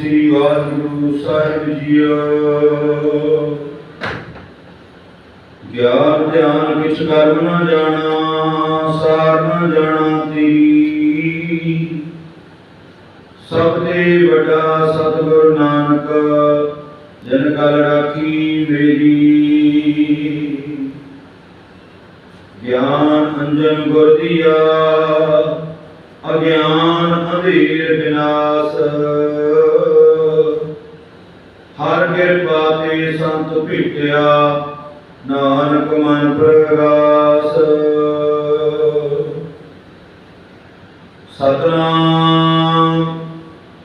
ਸ੍ਰੀ Waheguru Sahib JIO. ਗਿਆਨ ਧਿਆਨ ਕਿਛ ਕਰਮ ਨਾ ਜਾਣਾ, ਸਾਰ ਨਾ ਜਾਣਾ ਤੀ ਸਭ ਤੇ ਵੱਡਾ ਸਤਿਗੁਰ ਨਾਨਕ, ਜਨ ਕਲ ਰਾਖੀ ਮੇਰੀ। ਗਿਆਨ ਅੰਜਨ ਗੁਰ ਦੀਆ ਕਿਰਪਾ ਤੇ ਸੰਤ ਭੇਟਿਆ ਨਾਨਕ ਮਨ ਪ੍ਰਗਾਸ ਸਤਨਾਮ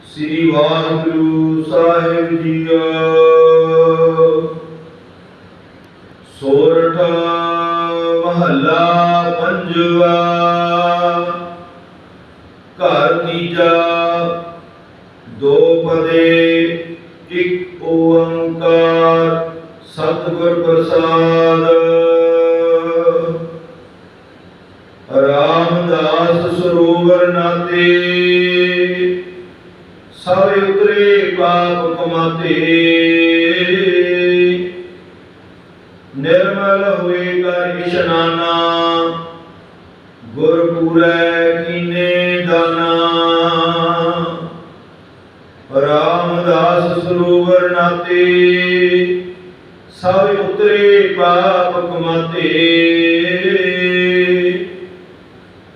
ਸ੍ਰੀ ਵਾਹਿਗੁਰੂ ਸਾਹਿਬ ਜੀਓ। ਸੋਰਠ ਮਹੱਲਾ ਪੰਜਵਾ, ਘਰ ਤੀਜਾ, ਦੋ ਪਦੇ ਓੰਕਾਰ ਸਤਿਗੁਰ ਪ੍ਰਸਾਦ। ਰਾਮਦਾਸ ਸਰੋਵਰ ਨਾਤੇ ਸਭ ਉਤਰੇ ਪਾਪ ਕਮਾਤੇ। ਨਿਰਮਲ ਹੋਏ ਕਰ ਇਸ਼ਨਾਨਾ ਗੁਰ ਪੂਰੈ ਕੀਨੇ ਦਾਨਾ ਰਾਮਦਾਸ ਸਰੋਵਰ ਨਾਤੇ ਸਭ ਉਤਰੇ ਪਾਪ ਕਮਾਤੇ।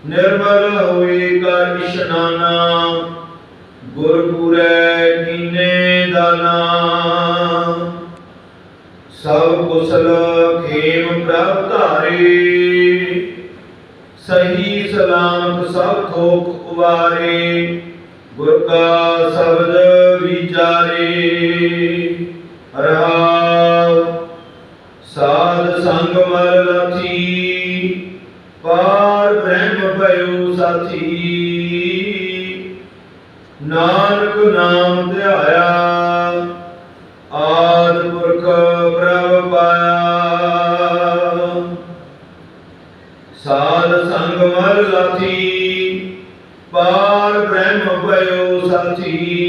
ਨਿਰਮਲ ਹੋਏ ਕਰ ਇਸ਼ਨਾਨਾ ਗੁਰ ਕੀਨੇ ਦਾਨਾ। ਸਭ ਕੁਸਲ ਖੇਮ ਪ੍ਰਭ ਧਾਰੇ ਸਹੀ ਸਲਾਮਤ ਸਭ ਥੋਕ ਉਵਾਰੇ। ਗੁਰ ਕਾ ਸ਼ਬਦ ਵਿਚਾਰੇ ਰਹਾਉ। ਸਾਧ ਸੰਗ ਮਲ ਲਾਥੀ ਪਾਰ ਬ੍ਰਹਮ ਭਇਓ ਸਾਥੀ। ਨਾਨਕ ਨਾਮ ਧਿਆਇਆ, ਆਦ ਪੁਰਖ ਪ੍ਰਭ ਪਾਇਆ। ਸਾਧ ਸੰਗ ਮਲ ਲਾਥੀ ਪਾਰ ਬ੍ਰਹਮ ਭਇਓ ਸਾਥੀ।